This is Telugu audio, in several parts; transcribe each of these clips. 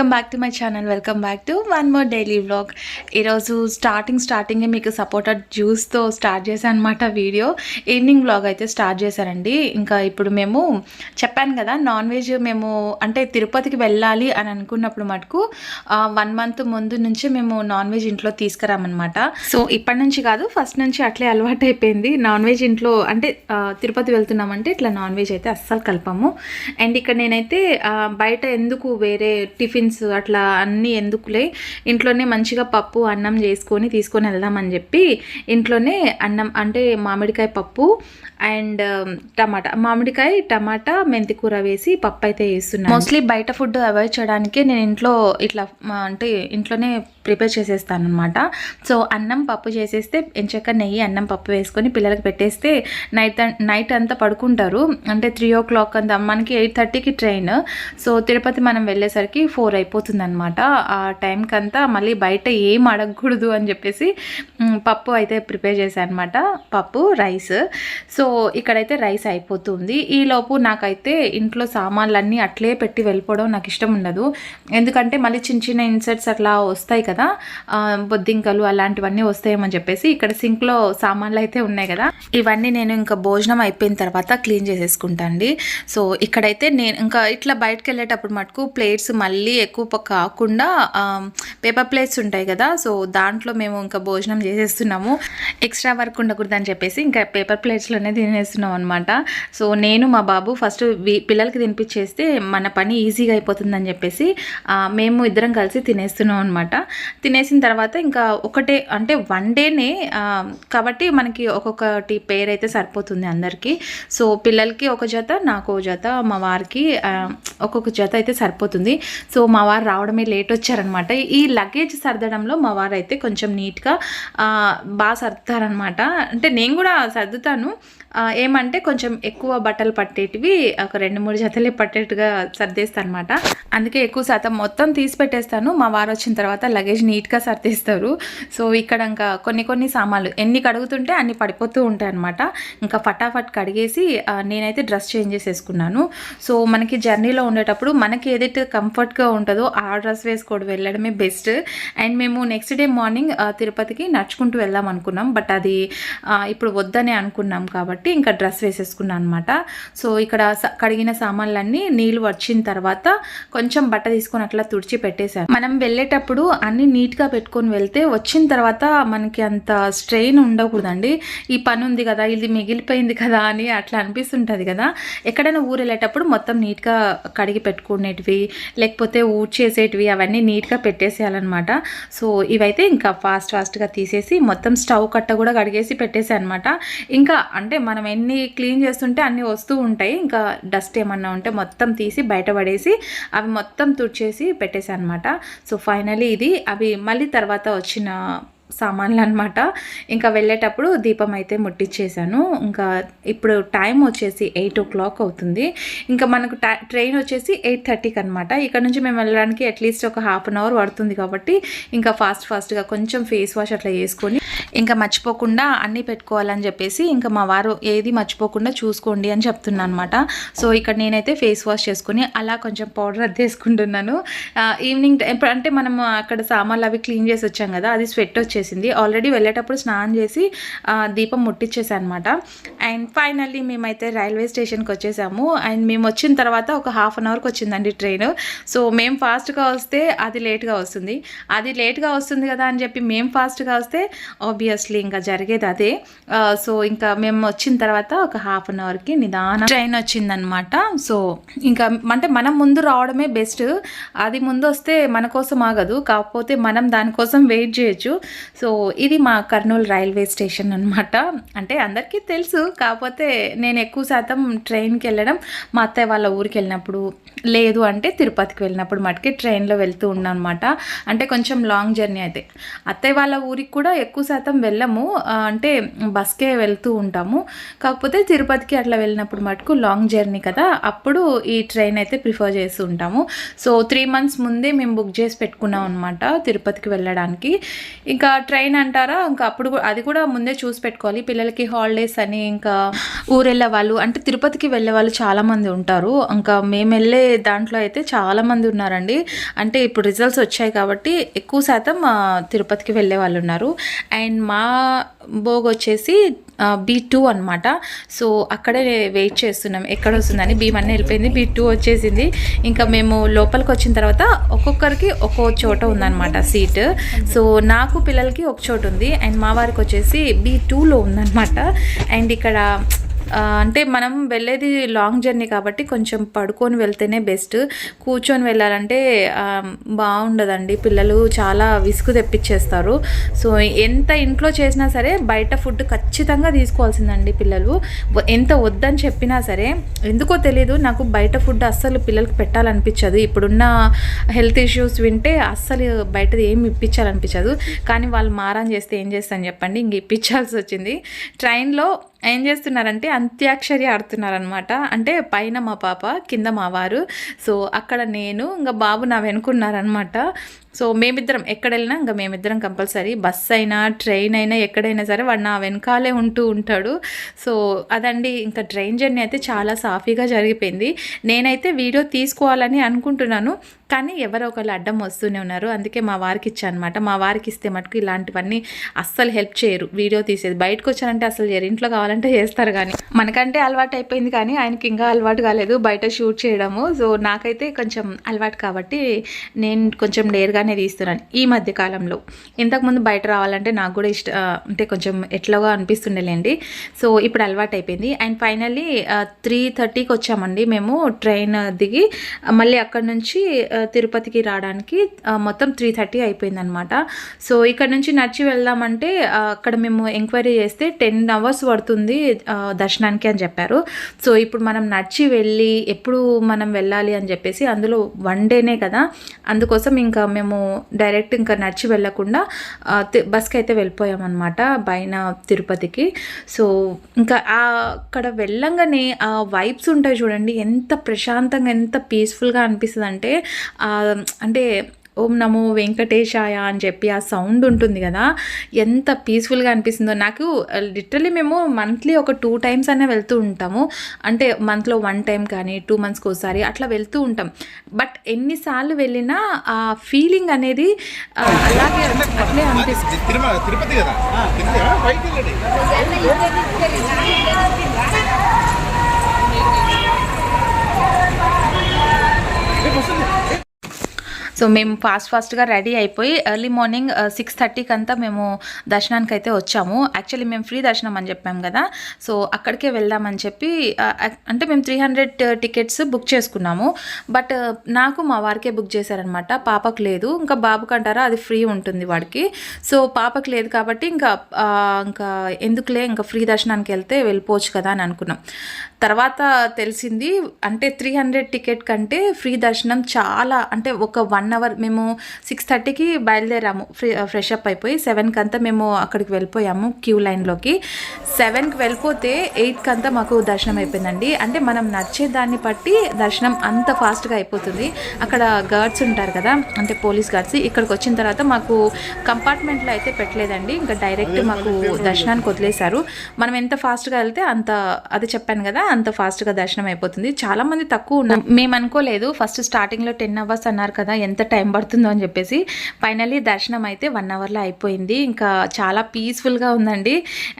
Welcome back to my channel welcome back to one more daily vlog ఈరోజు స్టార్టింగ్ స్టార్టింగే మీకు సపోర్టర్ జ్యూస్తో స్టార్ట్ చేశాను అనమాట వీడియో ఈవినింగ్ వ్లాగ్ అయితే స్టార్ట్ చేశానండి ఇంకా ఇప్పుడు మేము చెప్పాను కదా నాన్ వెజ్ మేము అంటే తిరుపతికి వెళ్ళాలి అని అనుకున్నప్పుడు మటుకు వన్ మంత్ ముందు నుంచి మేము నాన్ వెజ్ ఇంట్లో తీసుకురామన్నమాట. సో ఇప్పటి నుంచి కాదు ఫస్ట్ నుంచి అట్లే అలవాటు అయిపోయింది. నాన్ వెజ్ ఇంట్లో అంటే తిరుపతి వెళ్తున్నామంటే ఇట్లా నాన్ వెజ్ అయితే అస్సలు కలపము. అండ్ ఇక్కడ నేనైతే బయట ఎందుకు వేరే టిఫిన్ టిఫిన్స్ అట్లా అన్నీ ఎందుకులే? ఇంట్లోనే మంచిగా పప్పు అన్నం చేసుకొని తీసుకొని వెళ్దామని చెప్పి ఇంట్లోనే అన్నం అంటే మామిడికాయ పప్పు అండ్ um, టమాటా. మామిడికాయ టమాటా మెంతికూర వేసి పప్పు అయితే వేస్తున్నాను మోస్ట్లీ బయట ఫుడ్ అవాయిడ్ చేయడానికి నేను ఇంట్లో ఇట్లా అంటే ఇంట్లోనే ప్రిపేర్ చేసేస్తాను అనమాట సో అన్నం పప్పు చేసేస్తే ఎంచక్క నెయ్యి అన్నం పప్పు వేసుకొని పిల్లలకి పెట్టేస్తే నైట్ నైట్ అంతా పడుకుంటారు. అంటే త్రీ ఓ క్లాక్ అంతా మనకి ఎయిట్ థర్టీకి ట్రైన్. సో తిరుపతి మనం వెళ్ళేసరికి ఫోర్ అయిపోతుంది అనమాట ఆ టైంకి అంతా మళ్ళీ బయట ఏం అడగకూడదు అని చెప్పేసి పప్పు అయితే ప్రిపేర్ చేశాను అనమాట పప్పు రైస్. సో ఇక్కడైతే రైస్ అయిపోతుంది. ఈలోపు నాకైతే ఇంట్లో సామాన్లన్నీ అట్లే పెట్టి వెళ్ళిపోవడం నాకు ఇష్టం ఉండదు. ఎందుకంటే మళ్ళీ చిన్న చిన్న ఇన్సెట్స్ అట్లా వస్తాయి కదా? బొద్దింకలు అలాంటివన్నీ వస్తాయేమని చెప్పేసి ఇక్కడ సింక్లో సామాన్లు అయితే ఉన్నాయి కదా? ఇవన్నీ నేను ఇంకా భోజనం అయిపోయిన తర్వాత క్లీన్ చేసేసుకుంటాను అండి. సో ఇక్కడైతే నేను ఇంకా ఇట్లా బయటకు వెళ్ళేటప్పుడు మటుకు ప్లేట్స్ మళ్ళీ ఎక్కువ కాకుండా పేపర్ ప్లేట్స్ ఉంటాయి కదా? సో దాంట్లో మేము ఇంకా భోజనం చేసేస్తున్నాము. ఎక్స్ట్రా వర్క్ ఉండకూడదని చెప్పేసి ఇంకా పేపర్ ప్లేట్స్లోనే తినేస్తున్నాం అనమాట సో నేను మా బాబు ఫస్ట్ పిల్లలకి తినిపించేస్తే మన పని ఈజీగా అయిపోతుందని చెప్పేసి మేము ఇద్దరం కలిసి తినేస్తున్నాం అనమాట తినేసిన తర్వాత ఇంకా ఒకటే అంటే వన్ డేనే కాబట్టి మనకి ఒక్కొక్కటి పేర్ అయితే సరిపోతుంది అందరికీ. సో పిల్లలకి ఒక జత నాకు ఒక జత మా వారికి ఒక్కొక్క జత అయితే సరిపోతుంది. సో మా వారు రావడమే లేట్ వచ్చారనమాట ఈ లగేజ్ సర్దడంలో మా వారు అయితే కొంచెం నీట్గా బాగా సర్దుతారనమాట అంటే నేను కూడా సర్దుతాను. ఏమంటే కొంచెం ఎక్కువ బట్టలు పట్టేటివి ఒక రెండు మూడు జతలే పట్టేట్టుగా సర్దేస్తాను అనమాట అందుకే ఎక్కువ శాతం మొత్తం తీసి పెట్టేస్తాను. మా వారు వచ్చిన తర్వాత లగేజ్ నీట్గా సర్దేస్తారు. సో ఇక్కడ ఇంకా కొన్ని కొన్ని సామాన్లు ఎన్ని కడుగుతుంటే అన్ని పడిపోతూ ఉంటాయి అనమాట ఇంకా ఫటాఫట్ కడిగేసి నేనైతే డ్రెస్ చేంజ్ చేసేసుకున్నాను. సో మనకి జర్నీలో ఉండేటప్పుడు మనకి ఏదైతే కంఫర్ట్గా ఉంటుందో ఆ డ్రెస్ వేసుకోవడం వెళ్ళడమే బెస్ట్. అండ్ మేము నెక్స్ట్ డే మార్నింగ్ తిరుపతికి నడుచుకుంటూ వెళ్దాం అనుకున్నాం. బట్ అది ఇప్పుడు వద్దనే అనుకున్నాం కాబట్టి ఇంకా డ్రెస్ వేసేసుకున్నాను అనమాట సో ఇక్కడ స- కడిగిన సామాన్లన్నీ నీళ్ళు వచ్చిన తర్వాత కొంచెం బట్ట తీసుకొని అట్లా తుడిచి పెట్టేశాను మనం వెళ్ళేటప్పుడు అన్ని నీట్గా పెట్టుకొని వెళ్తే వచ్చిన తర్వాత మనకి అంత స్ట్రెయిన్ ఉండకూడదండి. ఈ పని ఉంది కదా ఇది మిగిలిపోయింది కదా అని అట్లా అనిపిస్తుంటుంది కదా. ఎక్కడైనా ఊరు వెళ్ళేటప్పుడు మొత్తం నీట్గా కడిగి పెట్టుకునేటివి లేకపోతే ఊడ్చేసేటివి అవన్నీ నీట్గా పెట్టేసేయాలన్నమాట. సో ఇవైతే ఇంకా ఫాస్ట్ ఫాస్ట్గా తీసేసి మొత్తం స్టవ్ కట్ట కూడా కడిగేసి పెట్టేసాయి అనమాట ఇంకా అంటే మనం ఎన్ని క్లీన్ చేస్తుంటే అన్నీ వస్తూ ఉంటాయి. ఇంకా డస్ట్ ఏమన్నా ఉంటే మొత్తం తీసి బయటపడేసి అవి మొత్తం తుడిచేసి పెట్టేసాను అనమాట సో ఫైనలీ ఇది. అవి మళ్ళీ తర్వాత వచ్చిన సామాన్లు అనమాట ఇంకా వెళ్ళేటప్పుడు దీపం అయితే ముట్టించేసాను ఇంకా ఇప్పుడు టైం వచ్చేసి ఎయిట్ ఓ క్లాక్ అవుతుంది. ఇంకా మనకు టై ట్రైన్ వచ్చేసి ఎయిట్ థర్టీకి అనమాట ఇక్కడ నుంచి మేము వెళ్ళడానికి అట్లీస్ట్ ఒక హాఫ్ అన్ అవర్ పడుతుంది కాబట్టి ఇంకా ఫాస్ట్ ఫాస్ట్గా కొంచెం ఫేస్ వాష్ అట్లా చేసుకొని ఇంకా మర్చిపోకుండా అన్నీ పెట్టుకోవాలని చెప్పేసి ఇంకా మా వారు ఏది మర్చిపోకుండా చూసుకోండి అని చెప్తున్నాను అనమాట సో ఇక్కడ నేనైతే ఫేస్ వాష్ చేసుకుని అలా కొంచెం పౌడర్ అద్దేసుకుంటున్నాను ఈవినింగ్ అంటే మనం అక్కడ సామాన్లు అవి క్లీన్ చేసి వచ్చాం కదా అది స్వెట్ వచ్చేసి వచ్చేసింది. ఆల్రెడీ వెళ్ళేటప్పుడు స్నానం చేసి దీపం ముట్టించేసాను అనమాట అండ్ ఫైనల్లీ మేమైతే రైల్వే స్టేషన్కి వచ్చేసాము. అండ్ మేము వచ్చిన తర్వాత ఒక హాఫ్ అన్ అవర్కి వచ్చిందండి ట్రైన్. సో మేము ఫాస్ట్గా వస్తే అది లేట్గా వస్తుంది. అది లేట్గా వస్తుంది కదా అని చెప్పి మేము ఫాస్ట్గా వస్తే ఆబ్వియస్లీ ఇంకా జరిగేది అదే. సో ఇంకా మేము వచ్చిన తర్వాత ఒక హాఫ్ అన్ అవర్కి నిదానం ట్రైన్ వచ్చిందనమాట. సో ఇంకా అంటే మనం ముందు రావడమే బెస్ట్. అది ముందు వస్తే మన కోసం ఆగదు. కాకపోతే మనం దానికోసం వెయిట్ చేయొచ్చు. సో ఇది మా కర్నూలు రైల్వే స్టేషన్ అనమాట అంటే అందరికీ తెలుసు కాకపోతే నేను ఎక్కువ శాతం ట్రైన్కి వెళ్ళడం మా అత్తయ్య వాళ్ళ ఊరికి వెళ్ళినప్పుడు. లేదు అంటే తిరుపతికి వెళ్ళినప్పుడు మటుకే ట్రైన్లో వెళ్తూ ఉన్నాను అనమాట అంటే కొంచెం లాంగ్ జర్నీ అయితే. అత్తయ్య వాళ్ళ ఊరికి కూడా ఎక్కువ శాతం వెళ్ళము. అంటే బస్కే వెళ్తూ ఉంటాము. కాకపోతే తిరుపతికి అట్లా వెళ్ళినప్పుడు మటుకు లాంగ్ జర్నీ కదా. అప్పుడు ఈ ట్రైన్ అయితే ప్రిఫర్ చేస్తూ ఉంటాము. సో త్రీ మంత్స్ ముందే మేము బుక్ చేసి పెట్టుకున్నాం అనమాట తిరుపతికి వెళ్ళడానికి. ఇంకా ట్రైన్ అంటారా? ఇంకా అప్పుడు అది కూడా ముందే చూసి పెట్టుకోవాలి. పిల్లలకి హాలిడేస్ అని ఇంకా ఊరెళ్ళే వాళ్ళు అంటే తిరుపతికి వెళ్ళే వాళ్ళు చాలా మంది ఉంటారు. ఇంకా మేము వెళ్ళే దాంట్లో అయితే చాలా మంది ఉన్నారండి. అంటే ఇప్పుడు రిజల్ట్స్ వచ్చాయి కాబట్టి ఎక్కువ శాతం తిరుపతికి వెళ్ళే వాళ్ళు ఉన్నారు. అండ్ మా భోగ్ వచ్చేసి బీ టూ అనమాట సో అక్కడే వెయిట్ చేస్తున్నాం. ఎక్కడ వస్తుందని బీ వన్ వెళ్ళిపోయింది. బీ టూ వచ్చేసింది. ఇంకా మేము లోపలికి వచ్చిన తర్వాత ఒక్కొక్కరికి ఒక్కో చోట ఉందన్నమాట సీట్ సో నాకు పిల్లలకి ఒక చోటు ఉంది. అండ్ మా వారికి వచ్చేసి బీ టూలో ఉందన్నమాట. అండ్ ఇక్కడ అంటే మనం వెళ్ళేది లాంగ్ జర్నీ కాబట్టి కొంచెం పడుకొని వెళ్తేనే బెస్ట్ కూర్చొని వెళ్ళాలంటే బాగుండదండి. పిల్లలు చాలా విసుగు తెప్పించేస్తారు. సో ఎంత ఇంట్లో చేసినా సరే బయట ఫుడ్ ఖచ్చితంగా తీసుకోవాల్సిందండి పిల్లలు. ఎంత వద్దని చెప్పినా సరే ఎందుకో తెలీదు. నాకు బయట ఫుడ్ అస్సలు పిల్లలకి పెట్టాలనిపించదు. ఇప్పుడున్న హెల్త్ ఇష్యూస్ వింటే అస్సలు బయటది ఏమి ఇప్పించాలనిపించదు. కానీ వాళ్ళు మారం చేస్తే ఏం చేస్తాను చెప్పండి? ఇంక ఇప్పించాల్సి వచ్చింది. ట్రైన్లో ఏం చేస్తున్నారంటే అంత్యాక్షరి ఆడుతున్నారనమాట అంటే పైన మా పాప కింద మా వారు. సో అక్కడ నేను ఇంకా బాబు నా వెనుకున్నారనమాట సో మేమిద్దరం ఎక్కడ వెళ్ళినా ఇంకా మేమిద్దరం కంపల్సరీ బస్ అయినా ట్రైన్ అయినా ఎక్కడైనా సరే వాడు నా వెనకాలే ఉంటూ ఉంటాడు. సో అదండి ఇంకా ట్రైన్ జర్నీ అయితే చాలా సాఫీగా జరిగిపోయింది. నేనైతే వీడియో తీసుకోవాలని అనుకుంటున్నాను కానీ ఎవరో ఒకళ్ళు అడ్డం వస్తూనే ఉన్నారు. అందుకే మా వారికి ఇచ్చాను అనమాట మా వారికి ఇస్తే మటుకు ఇలాంటివన్నీ అస్సలు హెల్ప్ చేయరు. వీడియో తీసేది. బయటకు వచ్చారంటే అసలు చేయరు ఇంట్లో కావాలంటే చేస్తారు కానీ. మనకంటే అలవాటు అయిపోయింది కానీ ఆయనకి ఇంకా అలవాటు కాలేదు బయట షూట్ చేయడము. సో నాకైతే కొంచెం అలవాటు కాబట్టి నేను కొంచెం డేర్గానే తీస్తున్నాను ఈ మధ్య కాలంలో. ఇంతకుముందు బయట రావాలంటే నాకు కూడా ఇష్ట అంటే కొంచెం ఎట్లాగా అనిపిస్తుండేలేండి. సో ఇప్పుడు అలవాటు అయిపోయింది అండ్ ఫైనల్లీ త్రీ థర్టీకి వచ్చామండి. మేము ట్రైన్ దిగి మళ్ళీ అక్కడ నుంచి తిరుపతికి రావడానికి మొత్తం త్రీ థర్టీ అయిపోయిందనమాట. సో ఇక్కడ నుంచి నడిచి వెళ్దామంటే అక్కడ మేము ఎంక్వైరీ చేస్తే టెన్ అవర్స్ పడుతుంది దర్శనానికి అని చెప్పారు. సో ఇప్పుడు మనం నడిచి వెళ్ళి ఎప్పుడు మనం వెళ్ళాలి అని చెప్పేసి అందులో వన్ డేనే కదా. అందుకోసం ఇంకా మేము డైరెక్ట్ ఇంకా నడిచి వెళ్ళకుండా బస్కి అయితే వెళ్ళిపోయామన్నమాట పైన తిరుపతికి. సో ఇంకా అక్కడ వెళ్ళంగానే ఆ వైబ్స్ ఉంటాయి చూడండి ఎంత ప్రశాంతంగా ఎంత పీస్ఫుల్గా అనిపిస్తుంది అంటే అంటే ఓం నమో వెంకటేశాయ అని చెప్పి ఆ సౌండ్ ఉంటుంది కదా ఎంత పీస్ఫుల్గా అనిపిస్తుందో. నాకు లిటరలీ మేము మంత్లీ ఒక టూ టైమ్స్ అనే వెళ్తూ ఉంటాము. అంటే మంత్లో వన్ టైం కానీ టూ మంత్స్కి ఒకసారి అట్లా వెళ్తూ ఉంటాం. బట్ ఎన్నిసార్లు వెళ్ళినా ఆ ఫీలింగ్ అనేది అలాగే అట్లే అనిపిస్తుంది. తిరుమల తిరుపతి కదా? సో మేము ఫాస్ట్ ఫాస్ట్గా రెడీ అయిపోయి ఎర్లీ మార్నింగ్ సిక్స్ థర్టీకి అంతా మేము దర్శనానికి అయితే వచ్చాము. యాక్చువల్లీ మేము ఫ్రీ దర్శనం అని చెప్పాం కదా. సో అక్కడికే వెళ్దామని చెప్పి అంటే మేము త్రీ హండ్రెడ్ టికెట్స్ బుక్ చేసుకున్నాము. బట్ నాకు మా వారికే బుక్ చేశారనమాట పాపకు లేదు. ఇంకా బాబుకి అంటారా అది ఫ్రీ ఉంటుంది వాడికి. సో పాపకు లేదు కాబట్టి ఇంకా ఇంకా ఎందుకులే ఇంకా ఫ్రీ దర్శనానికి వెళ్తే వెళ్ళిపోవచ్చు కదా అని అనుకున్నాం. తర్వాత తెలిసింది అంటే త్రీ హండ్రెడ్ టికెట్ కంటే ఫ్రీ దర్శనం చాలా అంటే ఒక వన్ అవర్ మేము సిక్స్ థర్టీకి బయలుదేరాము ఫ్రీ ఫ్రెష్ అప్ అయిపోయి సెవెన్కి అంతా మేము అక్కడికి వెళ్ళిపోయాము క్యూ లైన్లోకి సెవెన్కి వెళ్ళిపోతే ఎయిట్కి అంతా మాకు దర్శనం అయిపోయిందండి. అంటే మనం నచ్చే దాన్ని బట్టి దర్శనం అంత ఫాస్ట్గా అయిపోతుంది. అక్కడ గార్డ్స్ ఉంటారు కదా అంటే పోలీస్ గార్డ్స్ ఇక్కడికి వచ్చిన తర్వాత మాకు కంపార్ట్మెంట్లో అయితే పెట్టలేదండి. ఇంకా డైరెక్ట్ మాకు దర్శనానికి వదిలేశారు. మనం ఎంత ఫాస్ట్గా వెళ్తే అంత అది చెప్పాను కదా అంత ఫాస్ట్గా దర్శనం అయిపోతుంది. చాలా మంది తక్కువ ఉన్నాం మేము అనుకోలేదు ఫస్ట్ స్టార్టింగ్లో టెన్ అవర్స్ అన్నారు కదా ఎంత టైం పడుతుందో అని చెప్పేసి ఫైనలీ దర్శనం అయితే వన్ అవర్లో అయిపోయింది. ఇంకా చాలా పీస్ఫుల్గా ఉందండి.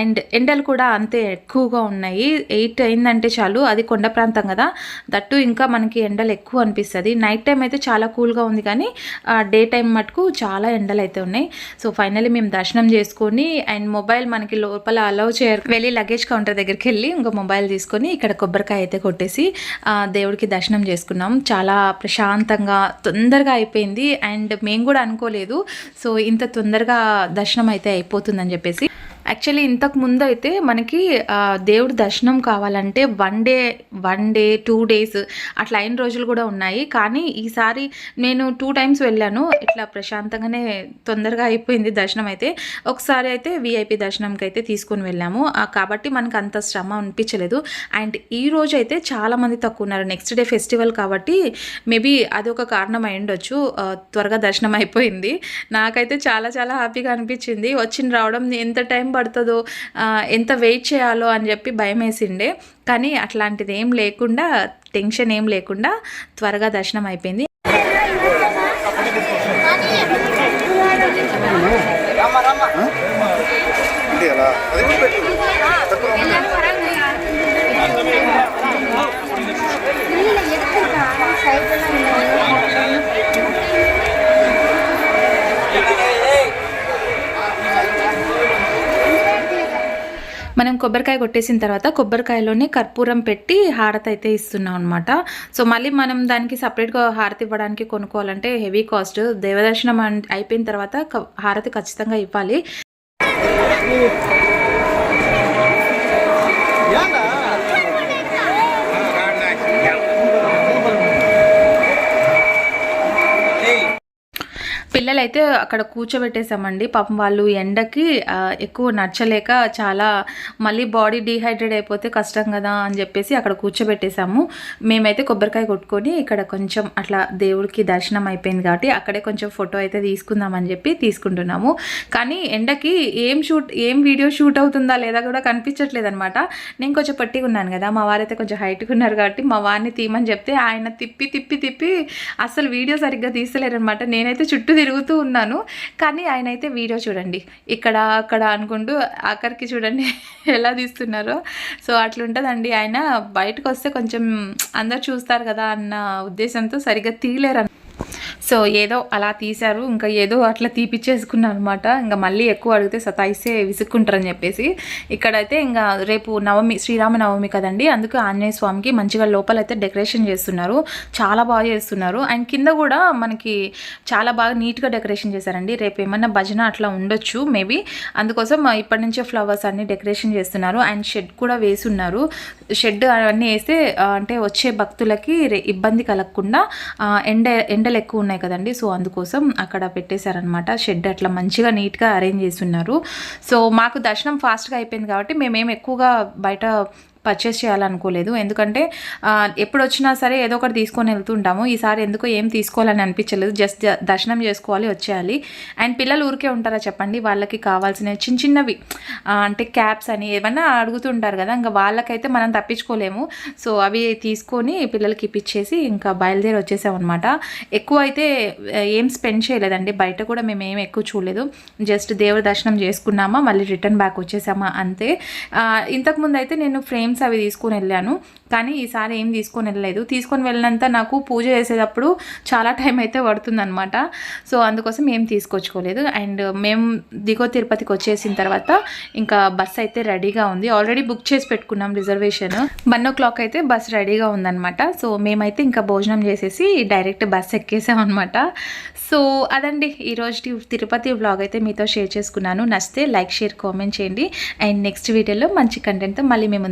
అండ్ ఎండలు కూడా అంతే ఎక్కువగా ఉన్నాయి. ఎయిట్ అయిందంటే చాలు. అది కొండ ప్రాంతం కదా. దట్టు ఇంకా మనకి ఎండలు ఎక్కువ అనిపిస్తుంది. నైట్ టైం అయితే చాలా కూల్గా ఉంది కానీ డే టైం మటుకు చాలా ఎండలు అయితే ఉన్నాయి. సో ఫైనలీ మేము దర్శనం చేసుకొని అండ్ మొబైల్ మనకి లోపల అలౌ చేయరు వెళ్ళి లగేజ్ కౌంటర్ దగ్గరికి వెళ్ళి ఇంకో మొబైల్ తీసుకొని ఇక్కడ కొబ్బరికాయ అయితే కొట్టేసి దేవుడికి దర్శనం చేసుకున్నాం. చాలా ప్రశాంతంగా తొందరగా అయిపోయింది అండ్ మేము కూడా అనుకోలేదు. సో ఇంత తొందరగా దర్శనం అయితే అయిపోతుందని చెప్పేసి. యాక్చువల్లీ ఇంతకు ముందు అయితే మనకి దేవుడి దర్శనం కావాలంటే one day one day two days అట్లా అయిన రోజులు కూడా ఉన్నాయి. కానీ ఈసారి నేను టూ టైమ్స్ వెళ్ళాను. ఇట్లా ప్రశాంతంగానే తొందరగా అయిపోయింది దర్శనం అయితే. ఒకసారి అయితే విఐపి దర్శనంకి అయితే తీసుకొని వెళ్ళాము. కాబట్టి మనకు అంత శ్రమ అనిపించలేదు. అండ్ ఈ రోజు అయితే చాలా మంది తక్కువ ఉన్నారు. నెక్స్ట్ డే ఫెస్టివల్ కాబట్టి మేబీ అది ఒక కారణం అయి ఉండొచ్చు. త్వరగా దర్శనం అయిపోయింది. నాకైతే చాలా చాలా హ్యాపీగా అనిపించింది. వచ్చిన రావడం ఎంత టైం పడుతుందో ఎంత వెయిట్ చేయాలో అని చెప్పి భయం వేసిండే కానీ అట్లాంటిది ఏం లేకుండా టెన్షన్ ఏం లేకుండా త్వరగా దర్శనం అయిపోయింది. కొబ్బరికాయ కొట్టేసిన తర్వాత కొబ్బరికాయలోనే కర్పూరం పెట్టి హారతి అయితే ఇస్తున్నాం అనమాట సో మళ్ళీ మనం దానికి సపరేట్గా హారతి ఇవ్వడానికి కొనుక్కోవాలంటే హెవీ కాస్ట్. దేవదర్శనం అయిపోయిన తర్వాత హారతి ఖచ్చితంగా ఇవ్వాలి. పిల్లలైతే అక్కడ కూర్చోబెట్టేసామండి పాపం వాళ్ళు ఎండకి ఎక్కువ నచ్చలేక చాలా మళ్ళీ బాడీ డీహైడ్రేట్ అయిపోతే కష్టం కదా అని చెప్పేసి అక్కడ కూర్చోబెట్టేసాము మేమైతే కొబ్బరికాయ కొట్టుకొని ఇక్కడ కొంచెం అట్లా దేవుడికి దర్శనం అయిపోయింది కాబట్టి అక్కడే కొంచెం ఫోటో అయితే తీసుకుందామని చెప్పి తీసుకుంటున్నాము. కానీ ఎండకి ఏం షూట్ ఏం వీడియో షూట్ అవుతుందా లేదా కూడా కనిపించట్లేదు అనమాట నేను కొంచెం పట్టిగా ఉన్నాను కదా మా వారైతే కొంచెం హైట్గా ఉన్నారు కాబట్టి మా వారిని తీయమని చెప్తే ఆయన తిప్పి తిప్పి తిప్పి అసలు వీడియో సరిగ్గా తీస్తలేరు అనమాట నేనైతే చుట్టూ తిరుగుతూ ఉన్నాను. కానీ ఆయన అయితే వీడియో చూడండి. ఇక్కడ అక్కడ అనుకుంటూ ఆఖరికి చూడండి ఎలా తీస్తున్నారో. సో అట్లుంటుందండి. ఆయన బయటకు వస్తే కొంచెం అందరు చూస్తారు కదా అన్న ఉద్దేశంతో సరిగ్గా తీయలేరు సో ఏదో అలా తీశారు ఇంకా ఏదో అట్లా తీపిచ్చేసుకున్నాను అనమాట ఇంకా మళ్ళీ ఎక్కువ అడిగితే సతాయిస్తే విసుక్కుంటారని చెప్పేసి. ఇక్కడైతే ఇంకా రేపు నవమి శ్రీరామ నవమి కదండి. అందుకే ఆంజనేయ స్వామికి మంచిగా లోపలైతే డెకరేషన్ చేస్తున్నారు. చాలా బాగా చేస్తున్నారు. అండ్ కింద కూడా మనకి చాలా బాగా నీట్గా డెకరేషన్ చేశారండి. రేపు ఏమన్నా భజన అట్లా ఉండొచ్చు మేబీ. అందుకోసం ఇప్పటి నుంచే ఫ్లవర్స్ అన్ని డెకరేషన్ చేస్తున్నారు. అండ్ షెడ్ కూడా వేసి ఉన్నారు షెడ్ అవన్నీ వేస్తే అంటే వచ్చే భక్తులకి ఇబ్బంది కలగకుండా ఎండ ఎండలు ఎక్కువ ఉన్నాయి కదండి. సో అందుకోసం అక్కడ పెట్టేశారనమాట షెడ్ అట్లా మంచిగా నీట్గా అరేంజ్ చేసి ఉన్నారు. సో మాకు దర్శనం ఫాస్ట్గా అయిపోయింది కాబట్టి మేమేం ఎక్కువగా బయట పర్చేస్ చేయాలనుకోలేదు. ఎందుకంటే ఎప్పుడు వచ్చినా సరే ఏదో ఒకటి తీసుకొని వెళ్తుంటాము. ఈసారి ఎందుకో ఏం తీసుకోవాలని అనిపించలేదు. జస్ట్ దర్శనం చేసుకోవాలి వచ్చేయాలి. అండ్ పిల్లలు ఊరికే ఉంటారా చెప్పండి? వాళ్ళకి కావాల్సిన చిన్న చిన్నవి. అంటే క్యాప్స్ అని ఏమన్నా అడుగుతుంటారు కదా. ఇంకా వాళ్ళకైతే మనం తప్పించుకోలేము. సో అవి తీసుకొని పిల్లలకి ఇప్పించేసి ఇంకా బయలుదేరి వచ్చేసాం అనమాట ఎక్కువ అయితే ఏం స్పెండ్ చేయలేదండి. బయట కూడా మేము ఏం ఎక్కువ చూడలేదు. జస్ట్ దేవుడి దర్శనం చేసుకున్నామా మళ్ళీ రిటర్న్ బ్యాక్ వచ్చేసామా అంతే. ఇంతకుముందు అయితే నేను ఫ్రేమ్ ఫ్రేమ్స్ అవి తీసుకొని వెళ్ళాను. కానీ ఈసారి ఏం తీసుకొని వెళ్ళలేదు. తీసుకొని వెళ్ళినంత నాకు పూజ చేసేటప్పుడు చాలా టైం అయితే పడుతుందనమాట సో అందుకోసం ఏం తీసుకొచ్చుకోలేదు. అండ్ మేము దిగో తిరుపతికి వచ్చేసిన తర్వాత ఇంకా బస్ అయితే రెడీగా ఉంది. ఆల్రెడీ బుక్ చేసి పెట్టుకున్నాం రిజర్వేషన్ వన్ ఓ క్లాక్ అయితే బస్ రెడీగా ఉందనమాట సో మేమైతే ఇంకా భోజనం చేసేసి డైరెక్ట్ బస్ ఎక్కేసాం అనమాట సో అదండి. ఈరోజు తిరుపతి వ్లాగ్ అయితే మీతో షేర్ చేసుకున్నాను. నచ్చితే లైక్ షేర్ కామెంట్ చేయండి. అండ్ నెక్స్ట్ వీడియోలో మంచి కంటెంట్తో మళ్ళీ మేము